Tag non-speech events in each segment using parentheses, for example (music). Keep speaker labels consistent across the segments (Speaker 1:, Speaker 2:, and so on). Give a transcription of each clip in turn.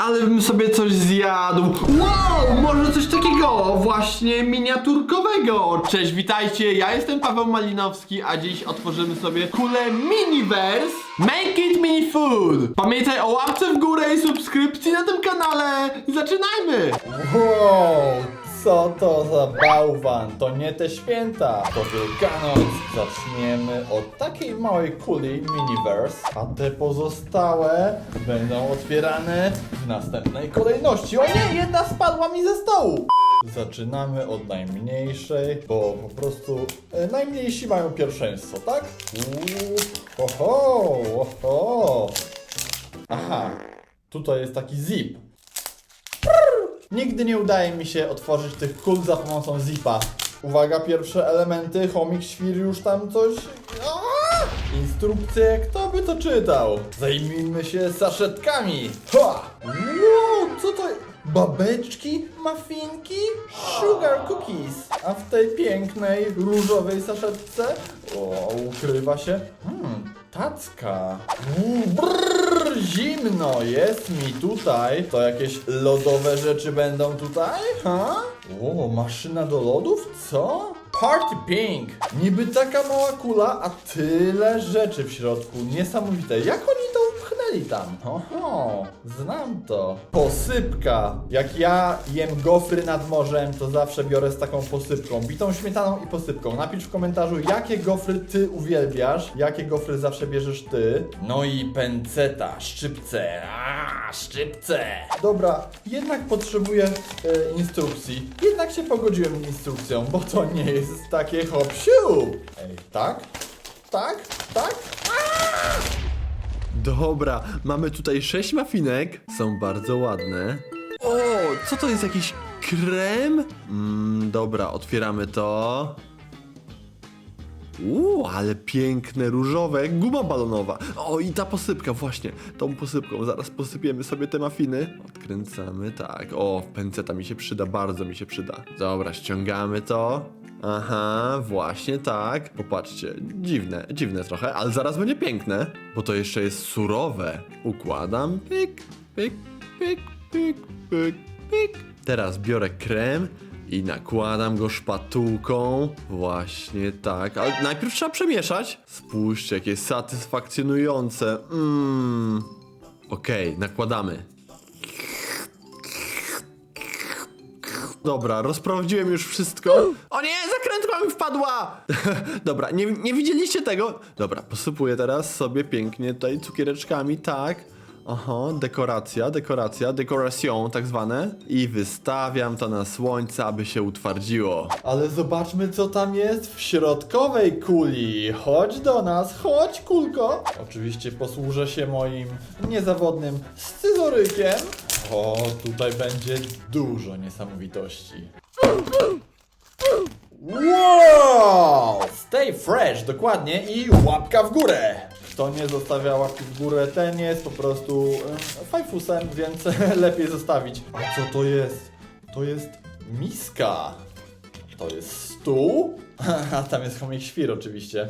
Speaker 1: Ale bym sobie coś zjadł. Wow, może coś takiego właśnie miniaturkowego. Cześć, witajcie, ja jestem Paweł Malinowski, a dziś otworzymy sobie kulę Miniverse Make it mini food. Pamiętaj o łapce w górę i subskrypcji na tym kanale. Zaczynajmy!
Speaker 2: Wow, co to za bałwan? To nie te święta, to Wielkanoc. Zaczniemy od takiej małej kuli Miniverse, a te pozostałe będą otwierane w następnej kolejności. O nie, jedna spadła mi ze stołu! Zaczynamy od najmniejszej, bo po prostu e, najmniejsi mają pierwszeństwo, tak? Uuu, oho, oho. Aha, tutaj jest taki zip. Nigdy nie udaje mi się otworzyć tych kul za pomocą zipa. Uwaga, pierwsze elementy, chomik świr już tam coś... Instrukcje, kto by to czytał? Zajmijmy się saszetkami. Ha! Co to Babeczki, mafinki, sugar cookies. A w tej pięknej, różowej saszetce o, ukrywa się hmm, tacka. Brrr, zimno jest mi tutaj. To jakieś lodowe rzeczy będą tutaj? Ha? O, maszyna do lodów? Co? Party Pink! Niby taka mała kula, a tyle rzeczy w środku. Niesamowite. Jak oni upchnęli tam? Oho, znam to. Posypka. Jak ja jem gofry nad morzem, to zawsze biorę z taką posypką. Bitą śmietaną i posypką. Napisz w komentarzu, jakie gofry ty uwielbiasz, jakie gofry zawsze bierzesz ty. No i penceta, szczypce. A, szczypce. Dobra, jednak potrzebuję e, instrukcji. Jednak się pogodziłem z instrukcją, bo to nie jest takie hop. Ej, tak? Tak? Tak?
Speaker 1: Dobra, mamy tutaj sześć mafinek. Są bardzo ładne. O, co to jest jakiś krem? Mm, dobra, otwieramy to. Uuu, ale piękne, różowe, guma balonowa. O, i ta posypka, właśnie, tą posypką. Zaraz posypiemy sobie te mafiny. Odkręcamy, tak. O, pęceta mi się przyda, bardzo mi się przyda. Dobra, ściągamy to. Aha, właśnie tak. Popatrzcie, dziwne, dziwne trochę, ale zaraz będzie piękne, bo to jeszcze jest surowe. Układam, pyk, pyk, pyk, pyk, pyk, pyk. Teraz biorę krem i nakładam go szpatułką. Właśnie tak. Ale najpierw trzeba przemieszać. Spójrzcie, jakie satysfakcjonujące. Mmm. Okej, nakładamy. Dobra, rozprowadziłem już wszystko. O nie, zakrętka mi wpadła! (laughs) Dobra, nie, nie widzieliście tego? Dobra, posypuję teraz sobie pięknie tutaj cukiereczkami, tak. Aha, dekoracja, dekoracja, dekoracją tak zwane. I wystawiam to na słońce, aby się utwardziło.
Speaker 2: Ale zobaczmy, co tam jest w środkowej kuli. Chodź do nas, chodź, kulko. Oczywiście posłużę się moim niezawodnym scyzorykiem. O, tutaj będzie dużo niesamowitości. Wow! Stay fresh, dokładnie, i łapka w górę. Kto nie zostawia łapki w górę, ten jest po prostu e, fajfusem, więc (laughs) lepiej zostawić. A co to jest? To jest miska. To jest stół? (laughs) A tam jest chomik świr oczywiście.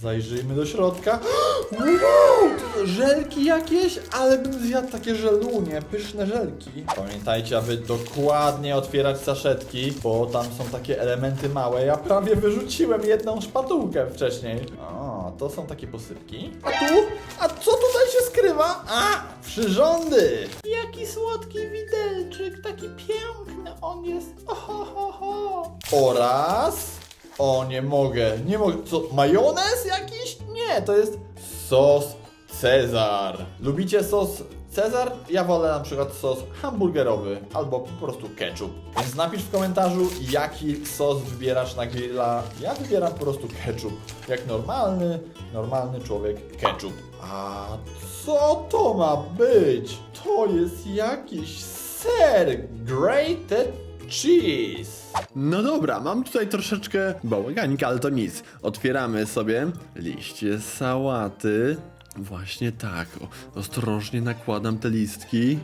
Speaker 2: Zajrzyjmy do środka. (gasps) Wow! Żelki jakieś? Ale bym zjadł takie żelunie, pyszne żelki. Pamiętajcie, aby dokładnie otwierać saszetki, bo tam są takie elementy małe. Ja prawie wyrzuciłem jedną szpatułkę wcześniej. O, to są takie posypki. A tu? A co tutaj się skrywa? A, przyrządy! Jaki słodki widelczyk, taki piękny on jest. Ohohoho. Oraz... O, nie mogę, nie mogę. Co, majonez jakiś? Nie, to jest sos Cezar. Lubicie sos Cezar? Ja wolę na przykład sos hamburgerowy albo po prostu ketchup. Więc napisz w komentarzu, jaki sos wybierasz na grilla. Ja wybieram po prostu ketchup. Jak normalny, normalny człowiek ketchup. A co to ma być? To jest jakiś ser grated cheese.
Speaker 1: No dobra, mam tutaj troszeczkę bałaganika, ale to nic. Otwieramy sobie liście sałaty. Właśnie tak, o, ostrożnie nakładam te listki.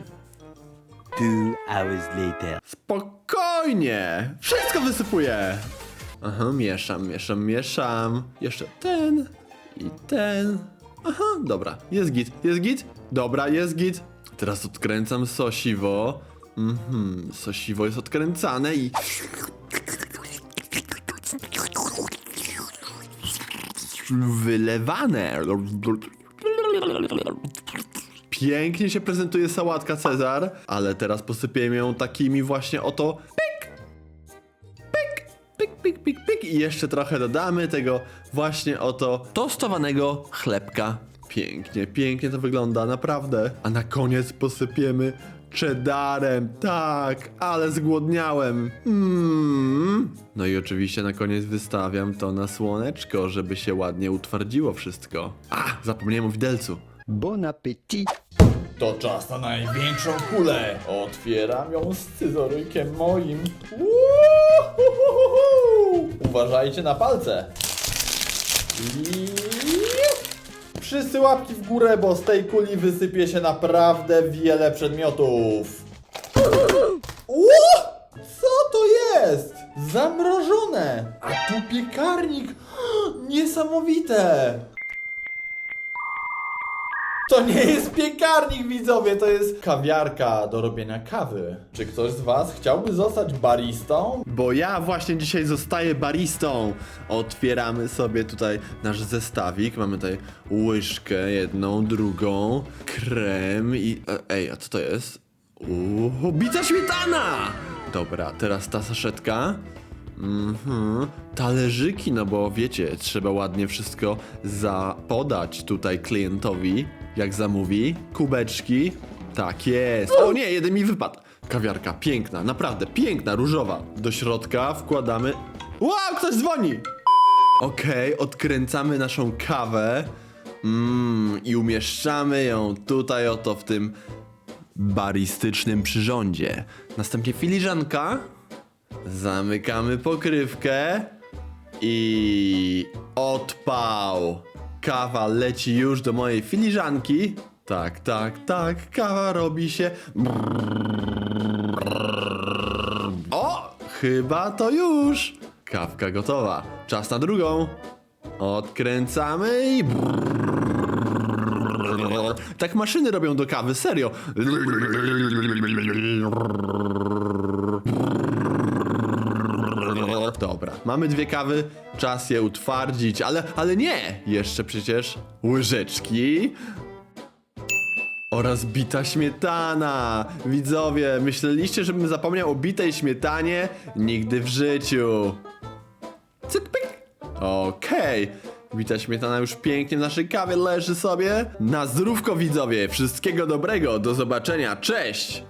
Speaker 3: Two hours later.
Speaker 1: Spokojnie! Wszystko wysypuję! Aha, mieszam, mieszam, mieszam. Jeszcze ten i ten. Aha, dobra, jest git, jest git. Dobra, jest git.
Speaker 2: Teraz odkręcam sosiwo. Mhm, sosiwo jest odkręcane i... Wylewane. Pięknie się prezentuje sałatka Cezar, ale teraz posypiemy ją takimi właśnie oto pyk, pyk, pyk, pyk, pyk, pyk i jeszcze trochę dodamy tego właśnie oto tostowanego chlebka. Pięknie, pięknie to wygląda, naprawdę. A na koniec posypiemy cheddarem, tak, ale zgłodniałem. Mm. No i oczywiście na koniec wystawiam to na słoneczko, żeby się ładnie utwardziło wszystko. A, zapomniałem o widelcu.
Speaker 3: Bon appétit.
Speaker 4: To czas na największą kulę. Otwieram ją z scyzorykiem moim. Uważajcie na palce. I... Wszyscy łapki w górę, bo z tej kuli wysypie się naprawdę wiele przedmiotów. Ło! Co to jest? Zamrożone! A tu piekarnik! (gasps) Niesamowite! To nie jest piekarnik, widzowie, to jest kawiarka do robienia kawy. Czy ktoś z Was chciałby zostać baristą?
Speaker 2: Bo ja właśnie dzisiaj zostaję baristą. Otwieramy sobie tutaj nasz zestawik. Mamy tutaj łyżkę, jedną, drugą, krem i... e, Ej, a co to jest? Uuu, bica śmietana! Dobra, teraz ta saszetka. Mhm. Talerzyki, no bo wiecie, trzeba ładnie wszystko zapodać tutaj klientowi, jak zamówi. Kubeczki. Tak jest. O nie, jeden mi wypadł. Kawiarka, piękna, naprawdę piękna, różowa. Do środka wkładamy. Wow, ktoś dzwoni! Okej, odkręcamy naszą kawę. Mmm, i umieszczamy ją tutaj oto w tym baristycznym przyrządzie. Następnie filiżanka. Zamykamy pokrywkę i odpał. Kawa leci już do mojej filiżanki. Tak, tak, tak, kawa robi się. O, chyba to już. Kawka gotowa. Czas na drugą. Odkręcamy i. Tak maszyny robią do kawy, serio. Dobra, mamy dwie kawy, czas je utwardzić, ale, ale nie! Jeszcze przecież łyżeczki oraz bita śmietana. Widzowie, myśleliście, żebym zapomniał o bitej śmietanie? Nigdy w życiu. Cyk. Okej. Bita śmietana już pięknie w naszej kawie leży sobie. Na zdrówko widzowie, wszystkiego dobrego, do zobaczenia, cześć!